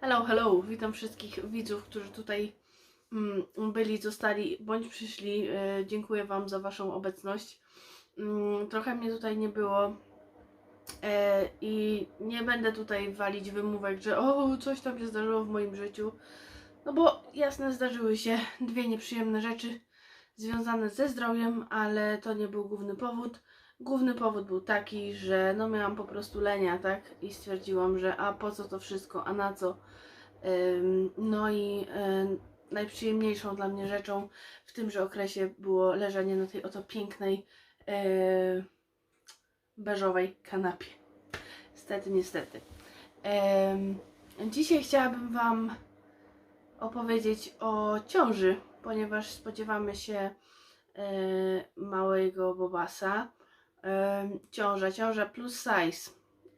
Hello, hello, witam wszystkich widzów, którzy tutaj mm, byli, zostali bądź przyszli. E, dziękuję Wam za Waszą obecność. Mm, trochę mnie tutaj nie było e, i nie będę tutaj walić wymówek, że o, coś tam się zdarzyło w moim życiu. No bo jasne, zdarzyły się dwie nieprzyjemne rzeczy związane ze zdrowiem, ale to nie był główny powód. Główny powód był taki, że no miałam po prostu lenia, tak? I stwierdziłam, że a po co to wszystko, a na co? No i ym, najprzyjemniejszą dla mnie rzeczą w tymże okresie było leżenie na tej oto pięknej yy, beżowej kanapie. Niestety, niestety. Dzisiaj chciałabym Wam opowiedzieć o ciąży, ponieważ spodziewamy się yy, małego Bobasa. Ciąża, ciąża plus size,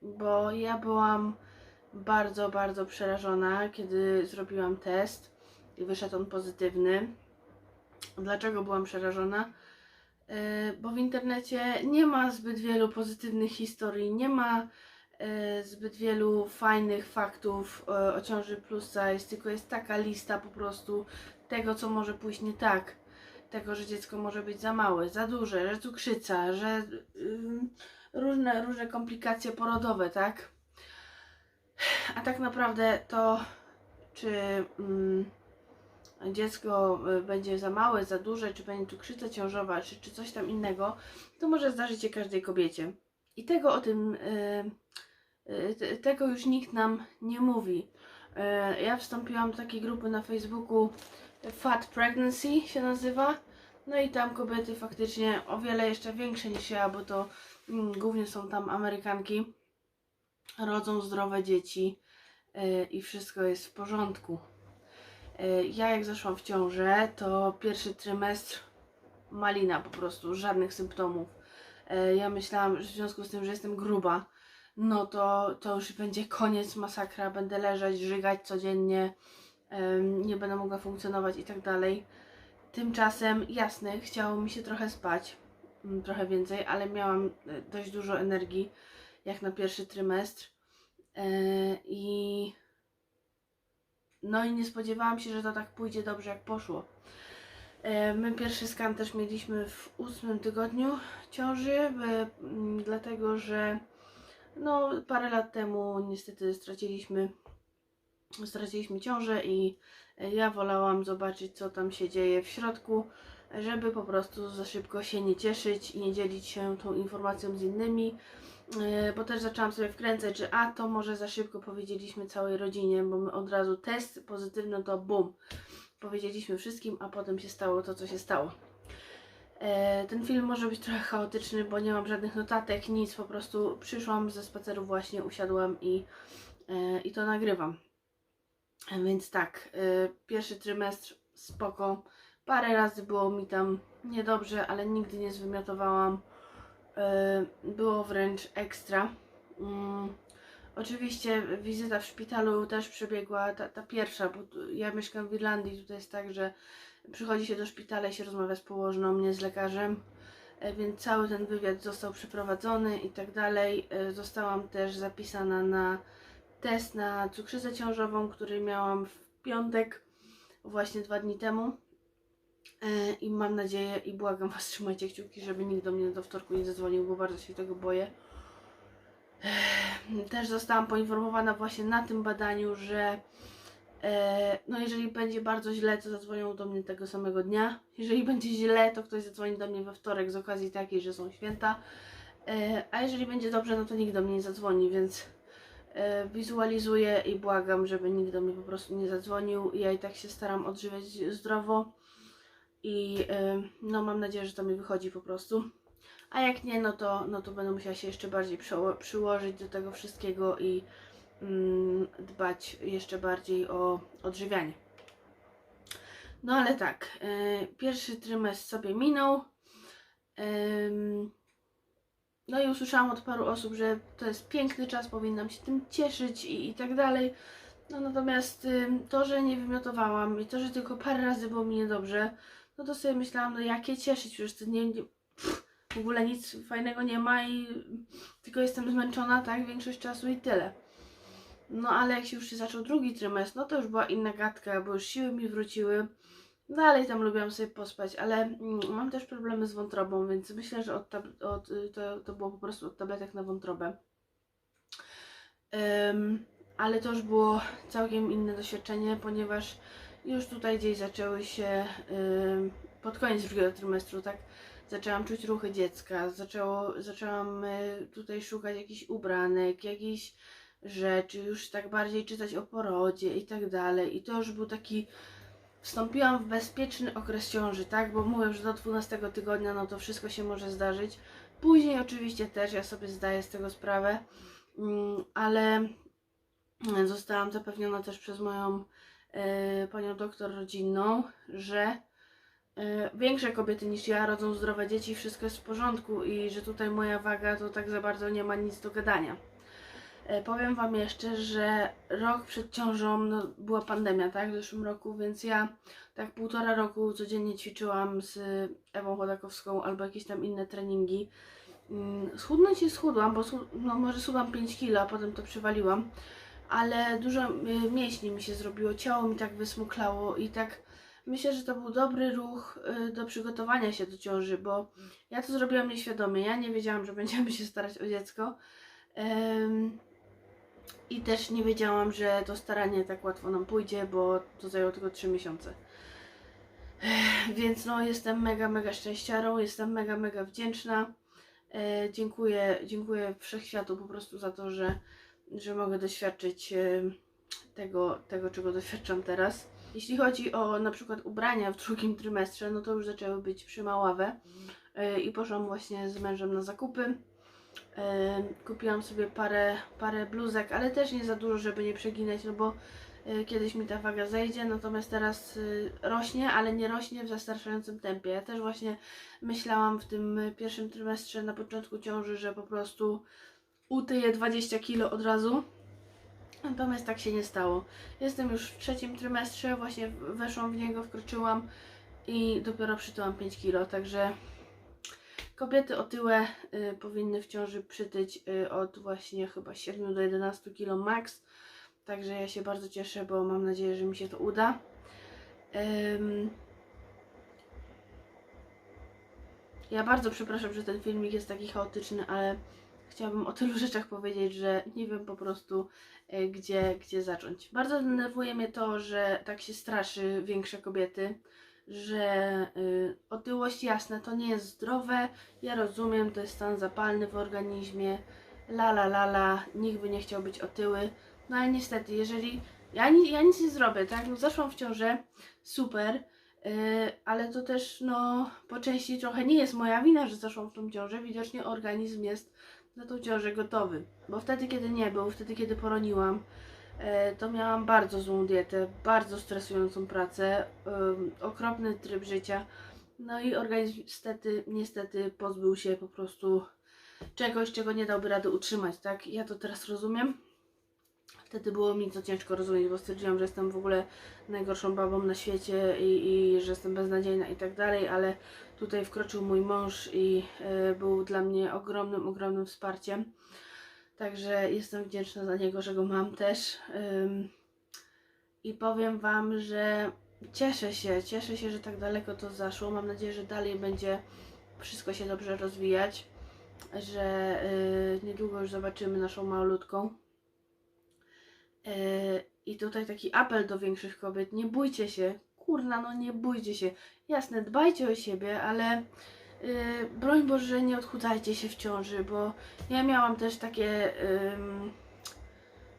bo ja byłam bardzo, bardzo przerażona, kiedy zrobiłam test i wyszedł on pozytywny. Dlaczego byłam przerażona? Yy, Bo w internecie nie ma zbyt wielu pozytywnych historii, nie ma yy, zbyt wielu fajnych faktów yy, o ciąży plus size, tylko jest taka lista po prostu tego, co może pójść nie tak. Tego, że dziecko może być za małe, za duże, że cukrzyca, że yy, różne, różne komplikacje porodowe, tak? A tak naprawdę to, czy mm, dziecko y, będzie za małe, za duże, czy będzie cukrzyca ciążowa, czy, czy coś tam innego, to może zdarzyć się każdej kobiecie. I tego o tym, y, y, te- tego już nikt nam nie mówi. Y, ja wstąpiłam do takiej grupy na Facebooku Fat Pregnancy się nazywa. No i tam kobiety faktycznie o wiele jeszcze większe niż ja, bo to mm, głównie są tam Amerykanki rodzą zdrowe dzieci yy, i wszystko jest w porządku. Yy, Ja jak zaszłam w ciążę, to pierwszy trymestr malina po prostu, żadnych symptomów. Yy, Ja myślałam, że w związku z tym, że jestem gruba, no to, to już będzie koniec, masakra, będę leżeć, żygać codziennie, nie będę mogła funkcjonować i tak dalej. Tymczasem, jasne, chciało mi się trochę spać, mm, trochę więcej, ale miałam yy, dość dużo energii jak na pierwszy trymestr. E, I no i nie spodziewałam się, że to tak pójdzie dobrze, jak poszło. E, My pierwszy skan też mieliśmy w ósmym tygodniu ciąży, e, m, dlatego że no parę lat temu niestety straciliśmy straciliśmy ciążę i e, ja wolałam zobaczyć, co tam się dzieje w środku, żeby po prostu za szybko się nie cieszyć i nie dzielić się tą informacją z innymi. Yy, bo też zaczęłam sobie wkręcać, że a to może za szybko powiedzieliśmy całej rodzinie, bo my od razu test pozytywny to bum. Powiedzieliśmy wszystkim, a potem się stało to, co się stało. E, Ten film może być trochę chaotyczny, bo nie mam żadnych notatek, nic, po prostu przyszłam ze spaceru właśnie, usiadłam i, e, i to nagrywam. Więc tak, e, pierwszy trymestr spoko. Parę razy było mi tam niedobrze, ale nigdy nie zwymiotowałam. E, było wręcz ekstra. Mm, oczywiście wizyta w szpitalu też przebiegła, ta, ta pierwsza, bo ja mieszkam w Irlandii, tutaj jest tak, że przychodzi się do szpitala i się rozmawia z położną, nie z lekarzem, E, więc cały ten wywiad został przeprowadzony i tak dalej. Zostałam też zapisana na test na cukrzycę ciążową, który miałam w piątek, właśnie dwa dni temu. E, I mam nadzieję i błagam Was, trzymajcie kciuki, żeby nikt do mnie do wtorku nie zadzwonił, bo bardzo się tego boję. E, Też zostałam poinformowana właśnie na tym badaniu, że e, no jeżeli będzie bardzo źle, to zadzwonią do mnie tego samego dnia. Jeżeli będzie źle, to ktoś zadzwoni do mnie we wtorek z okazji takiej, że są święta. A jeżeli będzie dobrze, no to nikt do mnie nie zadzwoni, więc wizualizuję i błagam, żeby nikt do mnie po prostu nie zadzwonił. Ja i tak się staram odżywiać zdrowo i e, no mam nadzieję, że to mi wychodzi po prostu. A jak nie, no to, no to będę musiała się jeszcze bardziej przyłożyć do tego wszystkiego i mm, dbać jeszcze bardziej o odżywianie. No ale tak, e, pierwszy trymestr sobie minął. No i usłyszałam od paru osób, że to jest piękny czas, powinnam się tym cieszyć i, i tak dalej. No natomiast ym, to, że nie wymiotowałam i to, że tylko parę razy było mi niedobrze, no to sobie myślałam, no jakie cieszyć, przecież to nie, nie pff, w ogóle nic fajnego nie ma i tylko jestem zmęczona, tak, większość czasu i tyle. No ale jak się już się zaczął drugi trymestr, no to już była inna gadka, bo już siły mi wróciły. Dalej tam lubiłam sobie pospać, ale mm, mam też problemy z wątrobą, więc myślę, że od od, y, to, to było po prostu od tabletek na wątrobę. Ym, ale to już było całkiem inne doświadczenie, ponieważ już tutaj gdzieś zaczęły się ym, pod koniec drugiego trymestru, tak? Zaczęłam czuć ruchy dziecka, zaczęło, zaczęłam y, tutaj szukać jakichś ubranek, jakichś rzeczy, już tak bardziej czytać o porodzie i tak dalej. I to już był taki. Wstąpiłam w bezpieczny okres ciąży, tak? Bo mówię, że do 12 tygodnia no to wszystko się może zdarzyć. Później oczywiście też ja sobie zdaję z tego sprawę, mm, ale zostałam zapewniona też przez moją e, panią doktor rodzinną, że e, większe kobiety niż ja rodzą zdrowe dzieci, wszystko jest w porządku i że tutaj moja waga to tak za bardzo nie ma nic do gadania. E, Powiem Wam jeszcze, że rok przed ciążą no, była pandemia, tak, w zeszłym roku, więc ja tak półtora roku codziennie ćwiczyłam z Ewą Chodakowską albo jakieś tam inne treningi. Mm, Schudnąć nie schudłam, bo no, może schudłam 5 kilo, a potem to przywaliłam, ale dużo y, mięśni mi się zrobiło, ciało mi tak wysmuklało i tak myślę, że to był dobry ruch y, do przygotowania się do ciąży, bo ja to zrobiłam nieświadomie, ja nie wiedziałam, że będziemy się starać o dziecko. I też nie wiedziałam, że to staranie tak łatwo nam pójdzie, bo to zajęło tylko 3 miesiące. Więc no, jestem mega, mega szczęściarą, jestem mega, mega wdzięczna. E, dziękuję, dziękuję Wszechświatu po prostu za to, że, że mogę doświadczyć e, tego, tego, czego doświadczam teraz. Jeśli chodzi o na przykład ubrania w drugim trymestrze, no to już zaczęły być przymaławe e, i poszłam właśnie z mężem na zakupy. Kupiłam sobie parę, parę bluzek, ale też nie za dużo, żeby nie przeginać, no bo e, kiedyś mi ta waga zejdzie, natomiast teraz y, rośnie, ale nie rośnie w zastraszającym tempie. Ja też właśnie myślałam w tym pierwszym trymestrze na początku ciąży, że po prostu utyję 20 kg od razu. Natomiast tak się nie stało. Jestem już w trzecim trymestrze, właśnie weszłam w niego, wkroczyłam i dopiero przytyłam 5 kg, także Kobiety otyłe y, powinny w ciąży przytyć y, od właśnie chyba 7 do 11 kg max. Także ja się bardzo cieszę, bo mam nadzieję, że mi się to uda. Ja bardzo przepraszam, że ten filmik jest taki chaotyczny, ale chciałabym o tylu rzeczach powiedzieć, że nie wiem po prostu y, gdzie, gdzie zacząć. Bardzo denerwuje mnie to, że tak się straszy większe kobiety, że y, otyłość jasne to nie jest zdrowe. Ja rozumiem, to jest stan zapalny w organizmie. La la la la, nikt by nie chciał być otyły. No ale niestety, jeżeli ja, ni- ja nic nie zrobię, tak? No zaszłam w ciążę, super, yy, ale to też no po części trochę nie jest moja wina, że zaszłam w tą ciążę. Widocznie organizm jest na tą ciążę gotowy. Bo wtedy, kiedy nie był, wtedy, kiedy poroniłam, to miałam bardzo złą dietę, bardzo stresującą pracę, ym, okropny tryb życia. No i organizm niestety, niestety pozbył się po prostu czegoś, czego nie dałby rady utrzymać, tak? Ja to teraz rozumiem. Wtedy było mi to ciężko rozumieć, bo stwierdziłam, że jestem w ogóle najgorszą babą na świecie i, i że jestem beznadziejna i tak dalej, ale tutaj wkroczył mój mąż i e, był dla mnie ogromnym, ogromnym wsparciem. Także jestem wdzięczna za niego, że go mam też. I powiem Wam, że cieszę się, cieszę się, że tak daleko to zaszło. Mam nadzieję, że dalej będzie wszystko się dobrze rozwijać, że y, niedługo już zobaczymy naszą malutką. Y, I tutaj taki apel do większych kobiet, nie bójcie się, kurna, no nie bójcie się. Jasne, dbajcie o siebie, ale y, broń Boże, nie odchudzajcie się w ciąży, bo ja miałam też takie,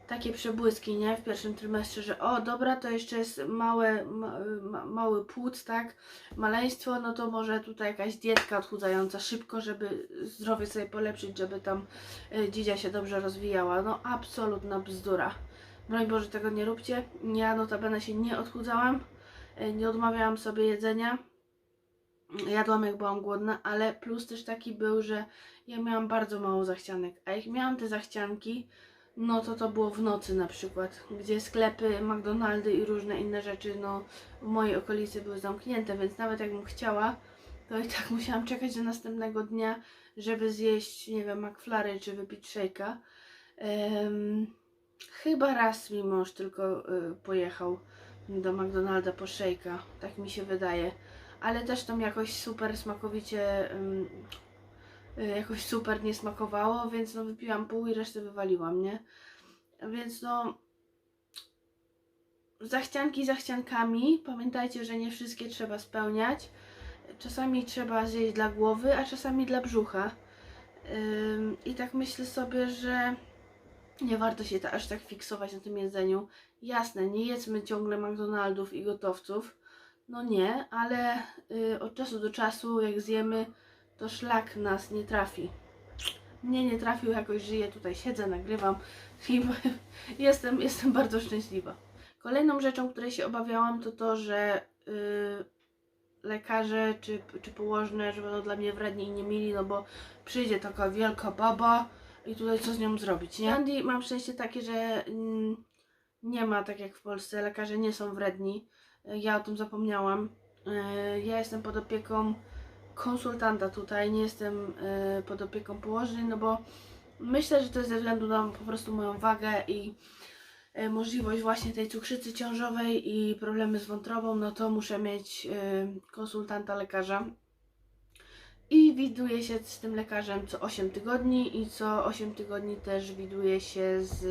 takie przebłyski, nie, w pierwszym trymestrze, że o, dobra, to jeszcze jest małe, ma, ma, mały płuc, tak, maleństwo, no to może tutaj jakaś dietka odchudzająca szybko, żeby zdrowie sobie polepszyć, żeby tam y, dzidzia się dobrze rozwijała. No, absolutna bzdura. Broń Boże, tego nie róbcie. Ja notabene się nie odchudzałam, y, nie odmawiałam sobie jedzenia. Jadłam jak byłam głodna, ale plus też taki był, że ja miałam bardzo mało zachcianek, a jak miałam te zachcianki, no to to było w nocy na przykład, gdzie sklepy, McDonaldy i różne inne rzeczy, no w mojej okolicy były zamknięte, więc nawet jakbym chciała, to i tak musiałam czekać do następnego dnia, żeby zjeść, nie wiem, McFlurry czy wypić shake'a. Em, chyba raz mi mąż tylko y, pojechał do McDonalda po szejka, tak mi się wydaje. Ale też tam jakoś super smakowicie, y, jakoś super nie smakowało, więc no wypiłam pół i resztę wywaliłam, nie? Więc no, zachcianki zachciankami. Pamiętajcie, że nie wszystkie trzeba spełniać. Czasami trzeba zjeść dla głowy, a czasami dla brzucha. Ym, I tak myślę sobie, że nie warto się ta, aż tak fiksować na tym jedzeniu. Jasne, nie jedzmy ciągle McDonaldów i gotowców. No nie, ale y, od czasu do czasu, jak zjemy, to szlak nas nie trafi. Mnie nie trafił, jakoś żyję, tutaj siedzę, nagrywam i jestem, jestem bardzo szczęśliwa. Kolejną rzeczą, której się obawiałam, to to, że y, lekarze czy, czy położne, że będą dla mnie wredni i nie mili, no bo przyjdzie taka wielka baba i tutaj co z nią zrobić, nie? W Andii mam szczęście takie, że mm, nie ma tak jak w Polsce, lekarze nie są wredni. Ja o tym zapomniałam. Y, Ja jestem pod opieką konsultanta tutaj, nie jestem y, pod opieką położnej, no bo myślę, że to jest ze względu na po prostu moją wagę i e, możliwość właśnie tej cukrzycy ciążowej i problemy z wątrobą, no to muszę mieć e, konsultanta lekarza. I widuję się z tym lekarzem co 8 tygodni i co 8 tygodni też widuję się z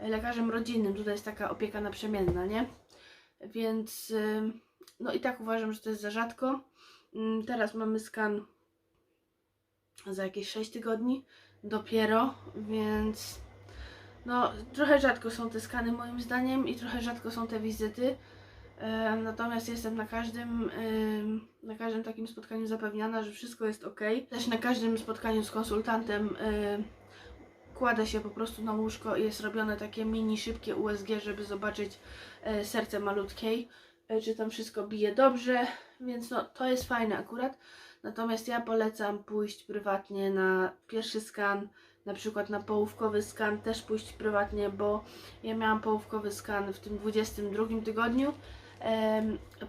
e, lekarzem rodzinnym. Tutaj jest taka opieka naprzemienna, nie? Więc no i tak uważam, że to jest za rzadko. Mm, Teraz mamy skan za jakieś 6 tygodni dopiero, więc no, trochę rzadko są te skany moim zdaniem i trochę rzadko są te wizyty. Natomiast jestem na każdym, na każdym takim spotkaniu zapewniana, że wszystko jest ok. Też na każdym spotkaniu z konsultantem kładę się po prostu na łóżko i jest robione takie mini, szybkie USG, żeby zobaczyć e, serce malutkiej, e, czy tam wszystko bije dobrze, więc no, to jest fajne akurat. Natomiast ja polecam pójść prywatnie na pierwszy skan, na przykład na połówkowy skan też pójść prywatnie, bo ja miałam połówkowy skan w tym 22 tygodniu.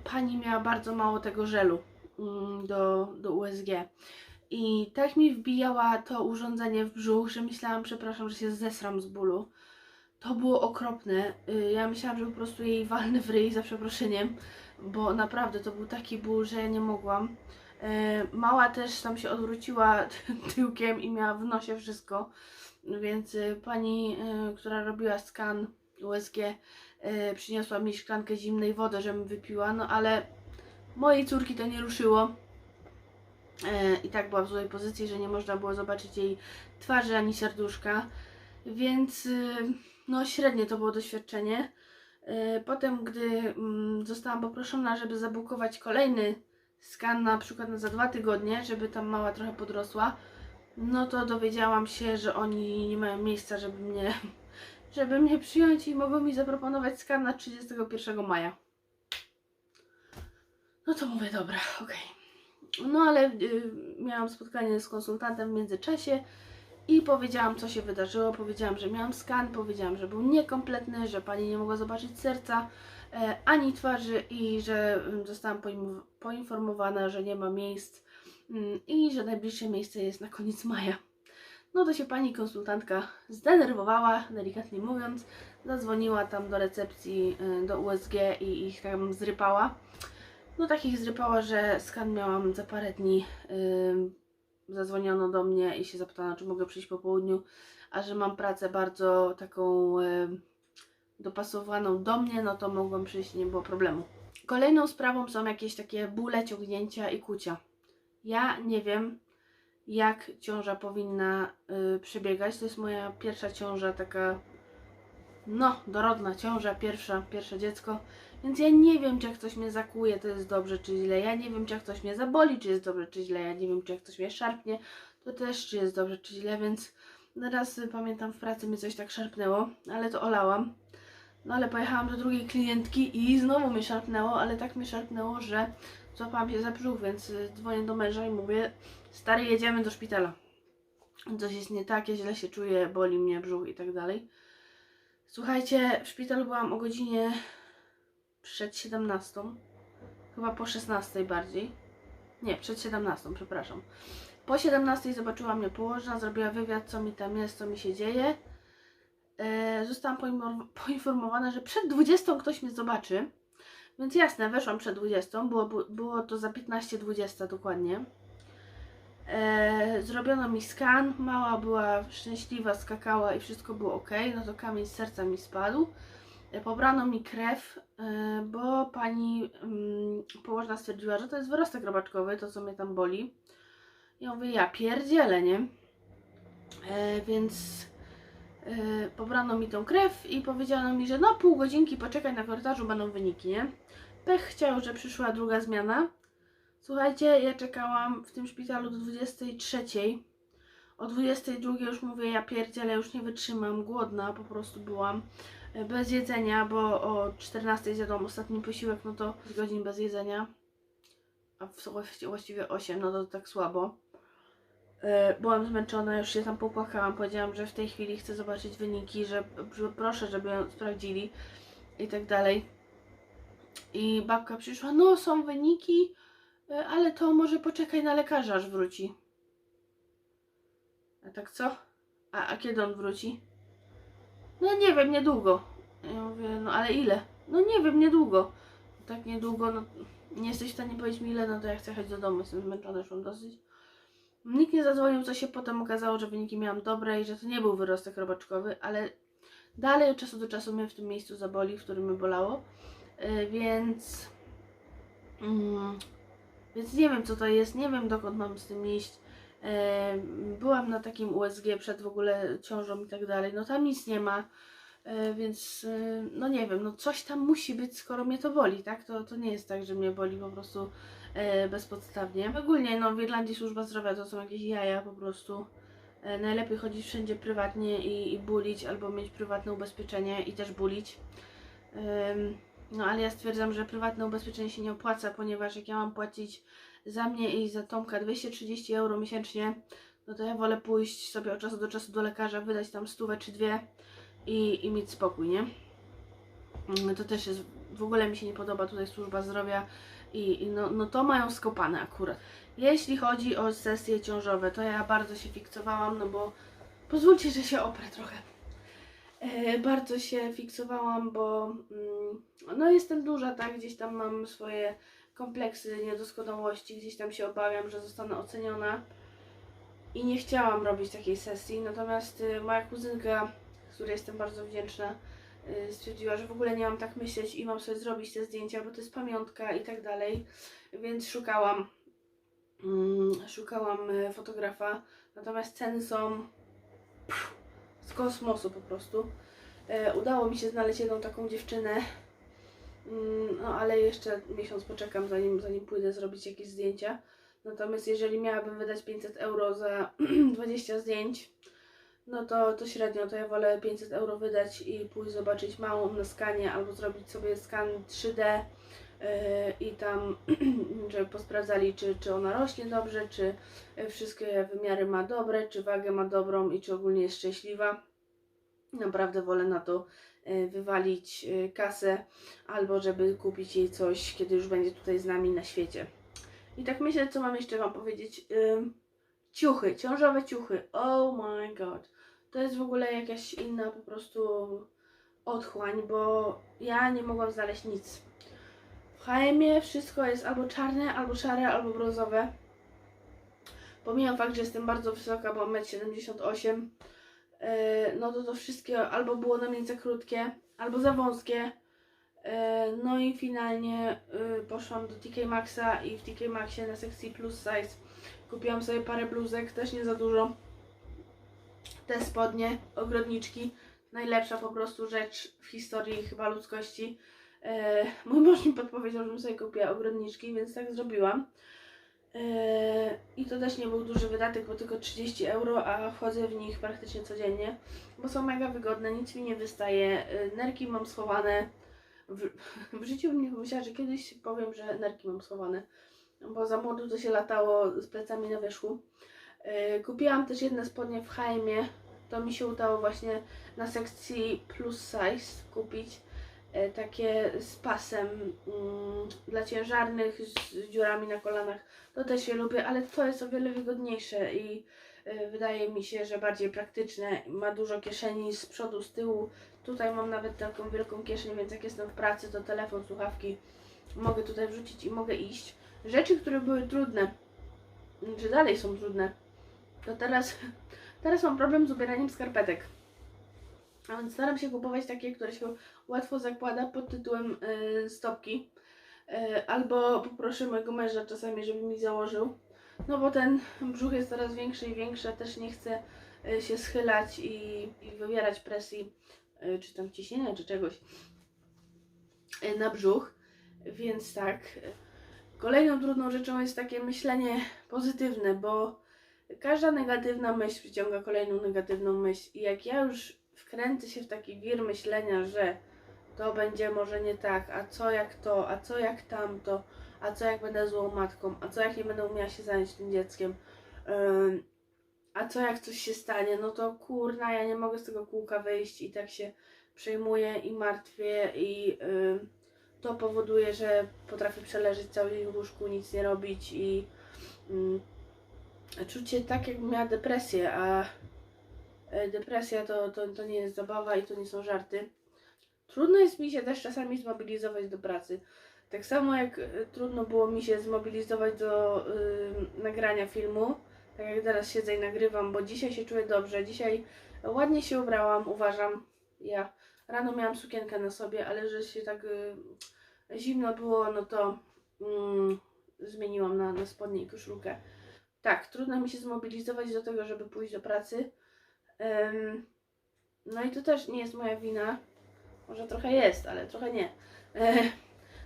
Pani miała bardzo mało tego żelu mm, do, do USG. I tak mi wbijała to urządzenie w brzuch, że myślałam, przepraszam, że się zesram z bólu. To było okropne. Y, Ja myślałam, że po prostu jej walnę w ryj za przeproszeniem, bo naprawdę to był taki ból, że ja nie mogłam. E, Mała też tam się odwróciła tyłkiem i miała w nosie wszystko, więc e, pani, która robiła skan USG, przyniosła mi szklankę zimnej wody, żebym wypiła, no ale mojej córki to nie ruszyło. E, I tak była w złej pozycji, że nie można było zobaczyć jej twarzy ani serduszka, więc e, no średnie to było doświadczenie. E, Potem, gdy mm, zostałam poproszona, żeby zabukować kolejny skan na przykład za dwa tygodnie, żeby tam mała trochę podrosła, no to dowiedziałam się, że oni nie mają miejsca, żeby mnie, żeby mnie przyjąć i mogą mi zaproponować skan na 31 maja. No to mówię, dobra, okej. No ale y, miałam spotkanie z konsultantem w międzyczasie i powiedziałam, co się wydarzyło. Powiedziałam, że miałam skan, powiedziałam, że był niekompletny, że pani nie mogła zobaczyć serca e, ani twarzy i że mm, zostałam poinformowana, że nie ma miejsc mm, i że najbliższe miejsce jest na koniec maja. No to się pani konsultantka zdenerwowała, delikatnie mówiąc, zadzwoniła tam do recepcji, y, do USG i ich tam zrypała. No takich zrypała, że skan miałam za parę dni. Ym, zadzwoniono do mnie i się zapytano, czy mogę przyjść po południu, a że mam pracę bardzo taką ym, dopasowaną do mnie, no to mogłam przyjść, nie było problemu. Kolejną sprawą są jakieś takie bóle, ciągnięcia i kucia. Ja nie wiem, jak ciąża powinna y, przebiegać. To jest moja pierwsza ciąża, taka no, dorodna ciąża, pierwsza, pierwsze dziecko. Więc ja nie wiem, czy jak coś mnie zakuje, to jest dobrze, czy źle. Ja nie wiem, czy jak coś mnie zaboli, czy jest dobrze, czy źle. Ja nie wiem, czy jak coś mnie szarpnie, to też, czy jest dobrze, czy źle. Więc raz pamiętam w pracy mnie coś tak szarpnęło, ale to olałam. No ale pojechałam do drugiej klientki i znowu mnie szarpnęło, ale tak mnie szarpnęło, że złapałam się za brzuch, więc y, dzwonię do męża i mówię, stary, jedziemy do szpitala. Coś jest nie tak, ja źle się czuję, boli mnie brzuch i tak dalej. Słuchajcie, w szpitalu byłam o godzinie przed 17, chyba po 16 bardziej. Nie, przed 17, przepraszam. Po 17 zobaczyła mnie położna, zrobiła wywiad, co mi tam jest, co mi się dzieje. e, zostałam poinfor- poinformowana, że przed 20 ktoś mnie zobaczy. Więc jasne, weszłam przed 20, było, było to za 15.20 dokładnie. E, zrobiono mi skan, mała była szczęśliwa, skakała i wszystko było ok, no to kamień z serca mi spadł. E, pobrano mi krew, e, bo pani mm, położna stwierdziła, że to jest wyrostek robaczkowy, to co mnie tam boli. Ja mówię, ja pierdzielę, nie? E, więc pobrano mi tą krew i powiedziano mi, że no pół godzinki poczekaj na korytarzu, będą wyniki, nie? Pech chciał, że przyszła druga zmiana. Słuchajcie, ja czekałam w tym szpitalu do 23. O 22 już mówię, ja pierdzielę, już nie wytrzymam, głodna po prostu byłam. Bez jedzenia, bo o 14 zjadłam ostatni posiłek, no to 5 godzin bez jedzenia. A w- właściwie 8, no to tak słabo. E, Byłam zmęczona, już się tam popłakałam. Powiedziałam, że w tej chwili chcę zobaczyć wyniki, że, że proszę, żeby ją sprawdzili i tak dalej. I babka przyszła, no są wyniki, e, ale to może poczekaj na lekarza, aż wróci. A tak co? A, a kiedy on wróci? No nie wiem, niedługo. Ja mówię, no ale ile? No nie wiem, niedługo. Tak niedługo, no nie jesteś w stanie powiedzieć mi ile, no to ja chcę jechać do domu, jestem zmęczona, już mam dosyć. Nikt nie zadzwonił, co się potem okazało, że wyniki miałam dobre i że to nie był wyrostek robaczkowy, ale dalej od czasu do czasu mnie w tym miejscu zaboli, w którym mnie bolało, Yy, więc... Mm, więc nie wiem co to jest, nie wiem dokąd mam z tym iść. E, byłam na takim USG przed w ogóle ciążą i tak dalej, no tam nic nie ma, e, więc e, no nie wiem, no coś tam musi być, skoro mnie to boli, tak? To, to nie jest tak, że mnie boli po prostu bezpodstawnie. Ogólnie no w Irlandii służba zdrowia to są jakieś jaja po prostu. Najlepiej chodzić wszędzie prywatnie i, i bulić, albo mieć prywatne ubezpieczenie i też bulić. No ale ja stwierdzam, że prywatne ubezpieczenie się nie opłaca, ponieważ jak ja mam płacić za mnie i za Tomka 230 euro miesięcznie, no to ja wolę pójść sobie od czasu do czasu do lekarza, wydać tam stówę czy dwie i, i mieć spokój, nie? Mm, To też jest, w ogóle mi się nie podoba tutaj służba zdrowia i, i no, no to mają skopane akurat. Jeśli chodzi o sesje ciążowe, to ja bardzo się fiksowałam, no bo pozwólcie, że się oprę trochę. E, bardzo się fiksowałam, bo mm, no jestem duża, tak, gdzieś tam mam swoje kompleksy, niedoskonałości, gdzieś tam się obawiam, że zostanę oceniona. I nie chciałam robić takiej sesji, natomiast y, moja kuzynka, której jestem bardzo wdzięczna, y, stwierdziła, że w ogóle nie mam tak myśleć i mam sobie zrobić te zdjęcia, bo to jest pamiątka i tak dalej, więc szukałam mm, szukałam y, fotografa, natomiast ceny są z kosmosu po prostu. E, udało mi się znaleźć jedną taką dziewczynę, No ale jeszcze miesiąc poczekam, zanim, zanim pójdę zrobić jakieś zdjęcia. Natomiast jeżeli miałabym wydać 500 euro za 20 zdjęć, no to, to średnio, to ja wolę 500 euro wydać i pójść zobaczyć małą na skanie albo zrobić sobie skan 3D yy, i tam, żeby posprawdzali, czy, czy ona rośnie dobrze, czy wszystkie wymiary ma dobre, czy wagę ma dobrą i czy ogólnie jest szczęśliwa. Naprawdę wolę na to wywalić y, kasę albo żeby kupić jej coś, kiedy już będzie tutaj z nami na świecie. I tak myślę, co mam jeszcze Wam powiedzieć. Ciuchy, ciążowe ciuchy. Oh my god. To jest w ogóle jakaś inna po prostu otchłań, bo ja nie mogłam znaleźć nic. W H&M wszystko jest albo czarne, albo szare, albo brązowe. Pomijam fakt, że jestem bardzo wysoka, bo mam 1,78 m. Yy, no to to wszystkie albo było na mnie za krótkie, albo za wąskie. E, No i finalnie y, poszłam do TK Maxa i w TK Maxie na sekcji plus size kupiłam sobie parę bluzek, też nie za dużo. Te spodnie, ogrodniczki, najlepsza po prostu rzecz w historii chyba ludzkości. E, Mój mąż mi podpowiedział, żebym sobie kupiła ogrodniczki, więc tak zrobiłam. E, I to też nie był duży wydatek, bo tylko 30 euro, a wchodzę w nich praktycznie codziennie, bo są mega wygodne, nic mi nie wystaje, e, nerki mam schowane. W, w życiu bym nie pomyślała, że kiedyś powiem, że nerki mam schowane, bo za młodu to się latało z plecami na wierzchu. E, Kupiłam też jedne spodnie w H&M, to mi się udało właśnie na sekcji plus size kupić. E, Takie z pasem mm, dla ciężarnych, z dziurami na kolanach. To też je lubię, ale to jest o wiele wygodniejsze i y, wydaje mi się, że bardziej praktyczne. Ma dużo kieszeni z przodu, z tyłu. Tutaj mam nawet taką wielką kieszeń, więc jak jestem w pracy, to telefon, słuchawki mogę tutaj wrzucić i mogę iść. Rzeczy, które były trudne, czy dalej są trudne, to teraz, teraz mam problem z ubieraniem skarpetek. Staram się kupować takie, które się łatwo zakłada pod tytułem y, stopki. Y, albo poproszę mojego męża czasami, żeby mi założył. No bo ten brzuch jest coraz większy i większy, a też nie chcę y, się schylać i, i wywierać presji, y, czy tam ciśnienia, czy czegoś y, na brzuch. Więc tak. Kolejną trudną rzeczą jest takie myślenie pozytywne, bo każda negatywna myśl przyciąga kolejną negatywną myśl. I jak ja już wkręcę się w taki wir myślenia, że to będzie może nie tak, a co jak to, a co jak tamto, a co jak będę złą matką, a co jak nie będę umiała się zająć tym dzieckiem, a co jak coś się stanie, no to kurna, ja nie mogę z tego kółka wyjść i tak się przejmuję i martwię i to powoduje, że potrafię przeleżeć cały dzień w łóżku, nic nie robić i ym, czuć się tak, jakbym miała depresję, a depresja to, to, to nie jest zabawa i to nie są żarty. Trudno jest mi się też czasami zmobilizować do pracy. Tak samo jak e, trudno było mi się zmobilizować do y, nagrania filmu, tak jak teraz siedzę i nagrywam, bo dzisiaj się czuję dobrze. Dzisiaj ładnie się ubrałam, uważam. Ja rano miałam sukienkę na sobie, ale że się tak y, zimno było, no to mm, zmieniłam na, na spodnie i koszulkę. Tak, trudno mi się zmobilizować do tego, żeby pójść do pracy. No i to też nie jest moja wina. Może trochę jest, ale trochę nie. E,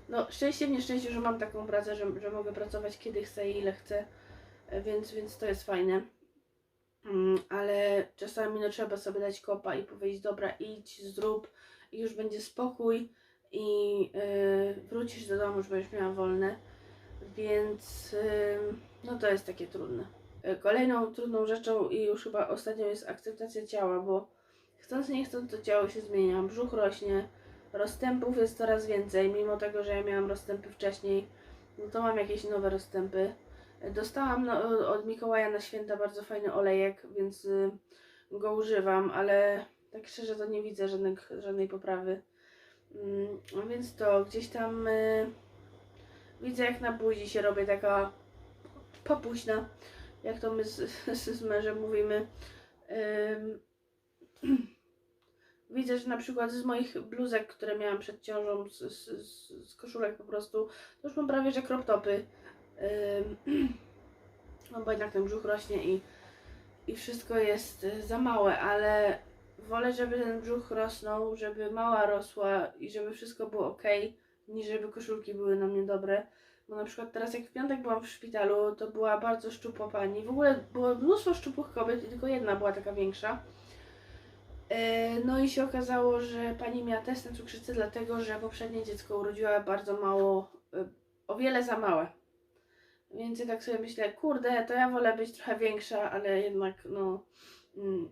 no, szczęście w nieszczęściu, że mam taką pracę, że, że mogę pracować kiedy chcę i ile chcę, e, więc, więc to jest fajne. Mm, ale czasami no, trzeba sobie dać kopa i powiedzieć, dobra, idź, zrób i już będzie spokój i e, wrócisz do domu, już będziesz miała wolne. Więc no to jest takie trudne. E, Kolejną trudną rzeczą i już chyba ostatnią jest akceptacja ciała, bo chcąc nie chcąc to ciało się zmienia, brzuch rośnie, rozstępów jest coraz więcej, mimo tego, że ja miałam rozstępy wcześniej, no to mam jakieś nowe rozstępy. Dostałam no, od Mikołaja na święta bardzo fajny olejek, więc y, go używam, ale tak szczerze to nie widzę żadnych, żadnej poprawy. Mm, więc to gdzieś tam y, widzę jak na buzi się robię taka papuśna, jak to my z, z, z mężem mówimy. Widzę, że na przykład z moich bluzek, które miałam przed ciążą, z, z, z, koszulek po prostu, to już mam prawie że crop topy. No bo jednak ten brzuch rośnie i, i wszystko jest y, za małe, ale wolę, żeby ten brzuch rosnął, żeby mała rosła i żeby wszystko było ok, niż żeby koszulki były na mnie dobre. Bo na przykład teraz jak w piątek byłam w szpitalu, to była bardzo szczupła pani. W ogóle było mnóstwo szczupłych kobiet i tylko jedna była taka większa. E, No i się okazało, że pani miała test na cukrzycę, dlatego że poprzednie dziecko urodziła bardzo mało, e, o wiele za małe. Więc ja tak sobie myślę, kurde, to ja wolę być trochę większa, ale jednak no mm,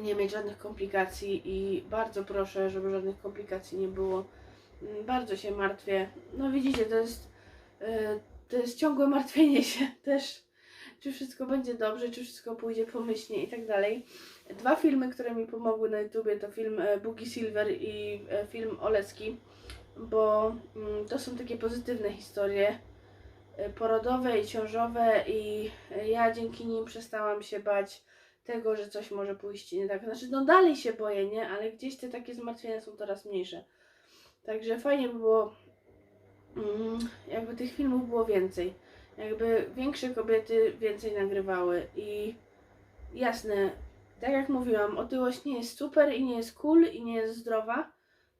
nie mieć żadnych komplikacji i bardzo proszę, żeby żadnych komplikacji nie było. Mm, Bardzo się martwię. No widzicie, to jest, to jest ciągłe martwienie się też, czy wszystko będzie dobrze, czy wszystko pójdzie pomyślnie i tak dalej. Dwa filmy, które mi pomogły na YouTubie to film e, Boogie Silver i e, film Oleski, bo mm, to są takie pozytywne historie e, porodowe i ciążowe i e, ja dzięki nim przestałam się bać tego, że coś może pójść nie tak. Znaczy, no dalej się boję, nie? Ale gdzieś te takie zmartwienia są coraz mniejsze. Także fajnie by było, jakby tych filmów było więcej. Jakby większe kobiety więcej nagrywały i jasne, tak jak mówiłam, otyłość nie jest super i nie jest cool i nie jest zdrowa,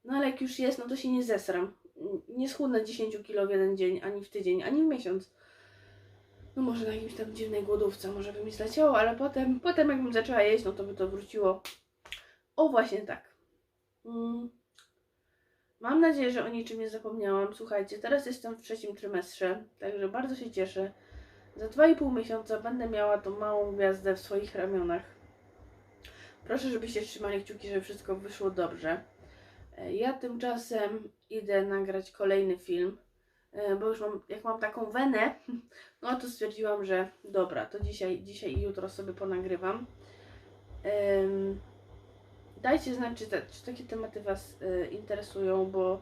no ale jak już jest, no to się nie zesram. Nie schudnę 10 kilo w jeden dzień, ani w tydzień, ani w miesiąc. No może na jakimś tam dziwnej głodówce może by mi zleciało, ale potem, potem jakbym zaczęła jeść, no to by to wróciło. O właśnie tak. Mm. Mam nadzieję, że o niczym nie zapomniałam. Słuchajcie, teraz jestem w trzecim trymestrze, także bardzo się cieszę. Za 2,5 miesiąca będę miała tą małą gwiazdę w swoich ramionach. Proszę, żebyście trzymali kciuki, żeby wszystko wyszło dobrze. E, Ja tymczasem idę nagrać kolejny film. e, bo już mam, jak mam taką wenę, no to stwierdziłam, że dobra, to dzisiaj, dzisiaj i jutro sobie ponagrywam. Em, dajcie znać, czy, te, czy takie tematy Was e, interesują, bo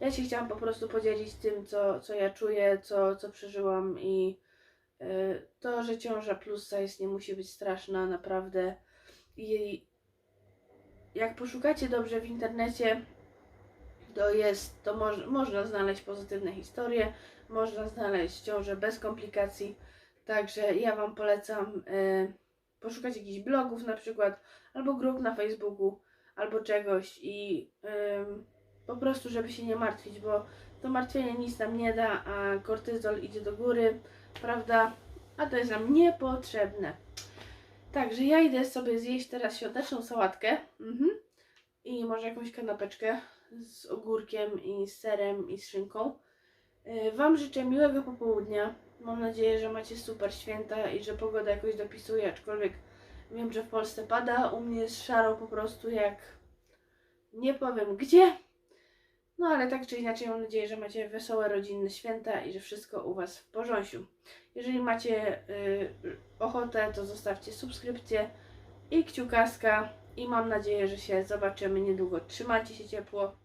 ja się chciałam po prostu podzielić tym, co, co ja czuję, co, co przeżyłam i e, to, że ciąża plus size nie musi być straszna, naprawdę. I jak poszukacie dobrze w internecie, to jest, to moż, można znaleźć pozytywne historie, można znaleźć ciążę bez komplikacji. Także ja Wam polecam e, poszukać jakichś blogów na przykład, albo grup na Facebooku, albo czegoś i ym, po prostu, żeby się nie martwić, bo to martwienie nic nam nie da, a kortyzol idzie do góry, prawda? A to jest nam niepotrzebne. Także ja idę sobie zjeść teraz świąteczną sałatkę mhm. i może jakąś kanapeczkę z ogórkiem i z serem i z szynką. Yy, Wam życzę miłego popołudnia. Mam nadzieję, że macie super święta i że pogoda jakoś dopisuje, aczkolwiek wiem, że w Polsce pada. U mnie jest szaro po prostu jak nie powiem gdzie. No ale tak czy inaczej mam nadzieję, że macie wesołe rodzinne święta i że wszystko u Was w porządku. Jeżeli macie y, ochotę, to zostawcie subskrypcję i kciukaska i mam nadzieję, że się zobaczymy niedługo. Trzymajcie się ciepło.